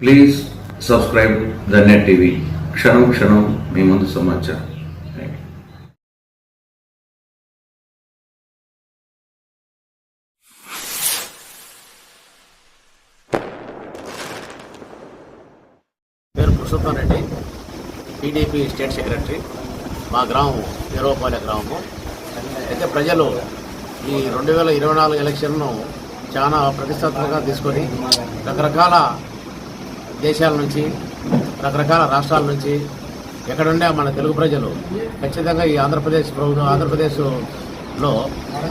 Please subscribe the net TV క్షణం క్షణం మీ ముందు సమాచారం. పేరు Purushottam Reddy. TDP state secretary మా గ్రామం ఎరవపాలె గ్రామము. అయితే ప్రజలు ఈ రెండు వేల ఇరవై నాలుగు ఎలక్షన్ను చాలా ప్రతిష్టాత్మకంగా తీసుకొని రకరకాల దేశాల నుంచి రకరకాల రాష్ట్రాల నుంచి ఎక్కడుండే మన తెలుగు ప్రజలు ఖచ్చితంగా ఈ ఆంధ్రప్రదేశ్ ప్రభుత్వం ఆంధ్రప్రదేశ్లో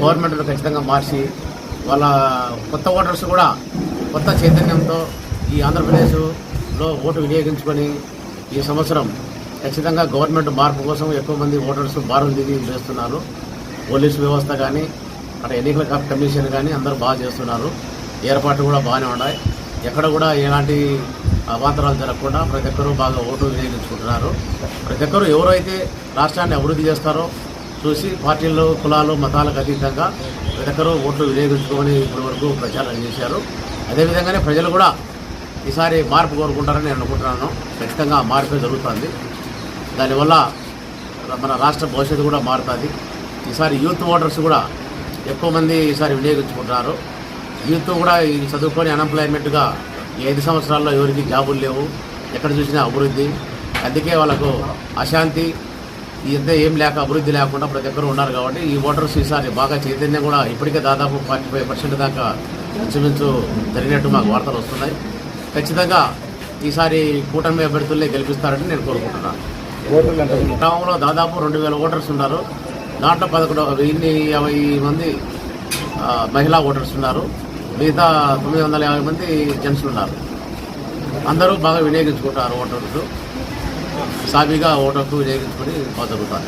గవర్నమెంట్ను ఖచ్చితంగా మార్చి వాళ్ళ కొత్త ఓటర్స్ కూడా కొత్త చైతన్యంతో ఈ ఆంధ్రప్రదేశ్లో ఓటు వినియోగించుకొని ఈ సంవత్సరం ఖచ్చితంగా గవర్నమెంట్ మార్పు కోసం ఎక్కువ మంది ఓటర్స్ బారులు దిగి చేస్తున్నారు. పోలీసు వ్యవస్థ కానీ అక్కడ ఎన్నికల కమిషన్ కానీ అందరూ బాగా చేస్తున్నారు. ఏర్పాట్లు కూడా బాగానే ఉన్నాయి. ఎక్కడ కూడా ఎలాంటి అవాంతరాలు జరగకుండా ప్రతి ఒక్కరూ బాగా ఓటు వినియోగించుకుంటున్నారు. ప్రతి ఒక్కరూ ఎవరైతే రాష్ట్రాన్ని అభివృద్ధి చేస్తారో చూసి పార్టీలు కులాలు మతాలకు అతీతంగా ప్రతి ఒక్కరూ ఓట్లు వినియోగించుకొని ఇప్పటి వరకు ప్రచారం చేశారు. అదేవిధంగానే ప్రజలు కూడా ఈసారి మార్పు కోరుకుంటారని నేను అనుకుంటున్నాను. ఖచ్చితంగా ఆ మార్పే జరుగుతుంది. దానివల్ల మన రాష్ట్ర భవిష్యత్తు కూడా మారుతుంది. ఈసారి యూత్ ఓటర్స్ కూడా ఎక్కువ మంది ఈసారి వినియోగించుకుంటున్నారు. యూత్ కూడా ఈ చదువుకొని అన్ఎంప్లాయ్మెంట్గా ఐదు సంవత్సరాల్లో ఎవరికి జాబులు లేవు ఎక్కడ చూసినా అభివృద్ధి. అందుకే వాళ్ళకు అశాంతి ఇంత ఏం లేక అభివృద్ధి లేకుండా ప్రతి ఒక్కరు ఉన్నారు కాబట్టి ఈ ఓటర్స్ ఈసారి బాగా చైతన్యం కూడా ఇప్పటికే దాదాపు ఫార్టీ ఫైవ్ పర్సెంట్ దాకా ఇంచుమించు జరిగినట్టు మాకు వార్తలు వస్తున్నాయి. ఖచ్చితంగా ఈసారి కూటమి అభ్యర్థుల్ని గెలిపిస్తారని నేను కోరుకుంటున్నాను. గ్రామంలో దాదాపు రెండు వేల ఓటర్స్ ఉన్నారు. దాంట్లో పదకొండు వెయ్యి యాభై మంది మహిళా ఓటర్స్ ఉన్నారు. మిగతా తొమ్మిది వందల యాభై మంది జెంట్స్ ఉన్నారు. అందరూ బాగా వినియోగించుకుంటారు ఓటర్లు. సాఫీగా ఓటర్లు వినియోగించుకొని బాగా జరుగుతారు.